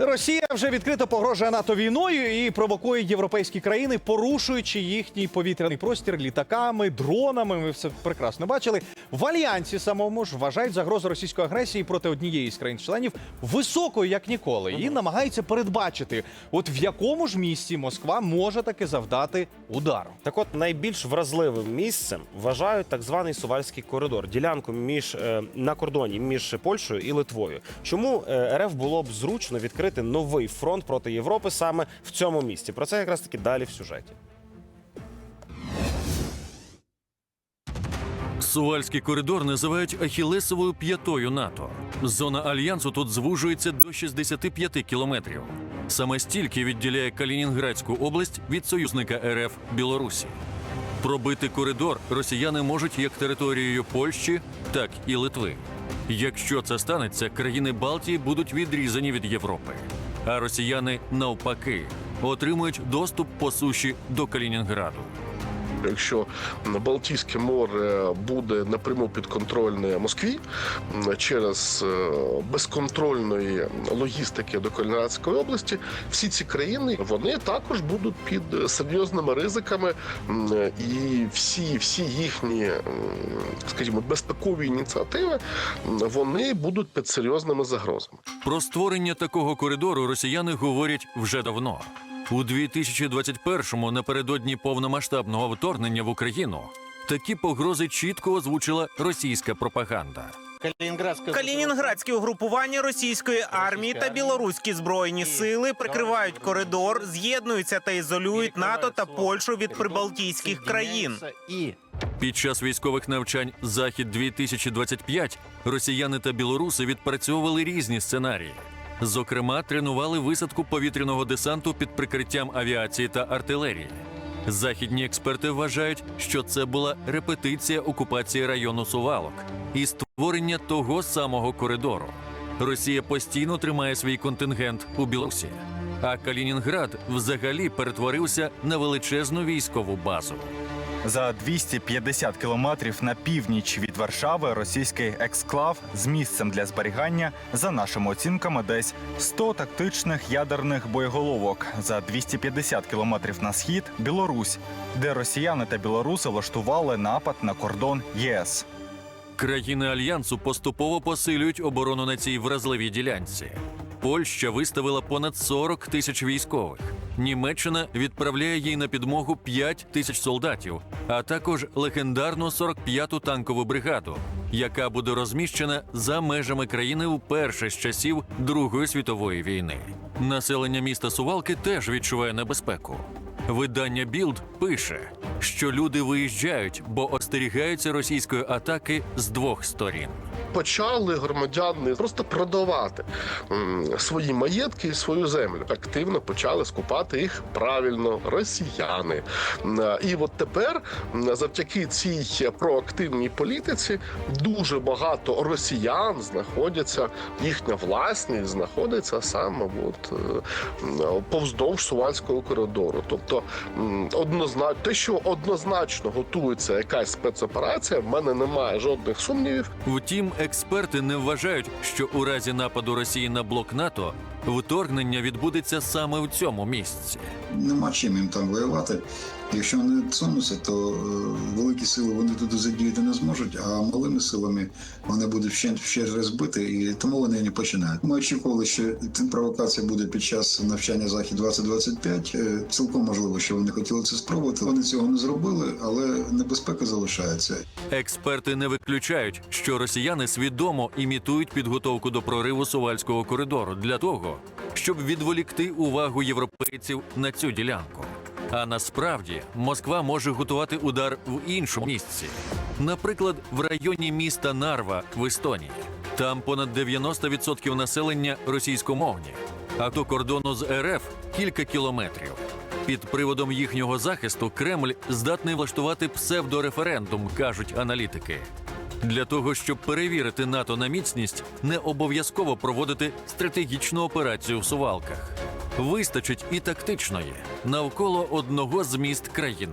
Росія вже відкрито погрожує НАТО війною і провокує європейські країни, порушуючи їхній повітряний простір літаками, дронами. Ми все прекрасно бачили. В альянсі самому ж вважають загрозу російської агресії проти однієї з країн-членів високою як ніколи, і намагаються передбачити, от в якому ж місці Москва може таки завдати удару. Так от найбільш вразливим місцем вважають так званий Сувальський коридор, ділянку між е, на кордоні між Польщею і Литвою. Чому е, РФ було б зручно відкрити новий фронт проти Європи саме в цьому місці? Про це якраз таки далі в сюжеті. Сувальський коридор називають Ахілесовою п'ятою НАТО. Зона альянсу тут звужується до 65 кілометрів. Саме стільки відділяє Калінінградську область від союзника РФ Білорусі. Пробити коридор росіяни можуть як територією Польщі, так і Литви. Якщо це станеться, країни Балтії будуть відрізані від Європи. А росіяни навпаки отримують доступ по суші до Калінінграду. Якщо Балтійське море буде напряму підконтрольне Москві через е, безконтрольної логістики до Калінінградської області, всі ці країни вони також будуть під серйозними ризиками, і всі, всі їхні, скажімо, безпекові ініціативи вони будуть під серйозними загрозами. Про створення такого коридору росіяни говорять вже давно. У 2021-му, напередодні повномасштабного вторгнення в Україну, такі погрози чітко озвучила російська пропаганда. Калінінградські угрупування російської армії та білоруські збройні сили прикривають коридор, з'єднуються та ізолюють НАТО та Польщу від прибалтійських країн. Під час військових навчань Захід 2025 росіяни та білоруси відпрацьовували різні сценарії. Зокрема, тренували висадку повітряного десанту під прикриттям авіації та артилерії. Західні експерти вважають, що це була репетиція окупації району Сувалок і створення того самого коридору. Росія постійно тримає свій контингент у Білорусі, а Калінінград взагалі перетворився на величезну військову базу. За 250 кілометрів на північ від Варшави російський ексклав з місцем для зберігання, за нашими оцінками, десь 100 тактичних ядерних боєголовок. За 250 кілометрів на схід Білорусь, де росіяни та білоруси влаштували напад на кордон ЄС. Країни альянсу поступово посилюють оборону на цій вразливій ділянці. Польща виставила понад 40 тисяч військових. Німеччина відправляє їй на підмогу 5 тисяч солдатів, а також легендарну 45-ту танкову бригаду, яка буде розміщена за межами країни вперше з часів Другої світової війни. Населення міста Сувалки теж відчуває небезпеку. Видання Білд пише, що люди виїжджають, бо остерігаються російської атаки з двох сторін. Почали громадяни просто продавати свої маєтки і свою землю. Активно почали скупати їх правильно росіяни. І от тепер, завдяки цій проактивній політиці, дуже багато росіян знаходяться, їхня власність знаходиться саме от, е, повздовж Сувальського коридору. Тобто, однозначно, те, що однозначно готується якась спецоперація, в мене немає жодних сумнівів. Втім, експерти не вважають, що у разі нападу Росії на блок НАТО вторгнення відбудеться саме в цьому місці. нема чим їм там воювати. Якщо вони сунуться, то е, великі сили вони туди задіяти не зможуть, а малими силами вони будуть ще, ще розбити, і тому вони не починають. Ми очікували, що провокація буде під час навчання захід 2025 Е, Цілком можливо, що вони хотіли це спробувати. Вони цього не зробили, але небезпека залишається. Експерти не виключають, що росіяни свідомо імітують підготовку до прориву Сувальського коридору для того, щоб відволікти увагу європейців на цю ділянку. А насправді Москва може готувати удар в іншому місці, наприклад, в районі міста Нарва в Естонії. Там понад 90% населення російськомовні, а до кордону з РФ кілька кілометрів. Під приводом їхнього захисту Кремль здатний влаштувати псевдореферендум, кажуть аналітики. Для того щоб перевірити НАТО на міцність, не обов'язково проводити стратегічну операцію в Сувалках. Вистачить і тактичної навколо одного з міст країн.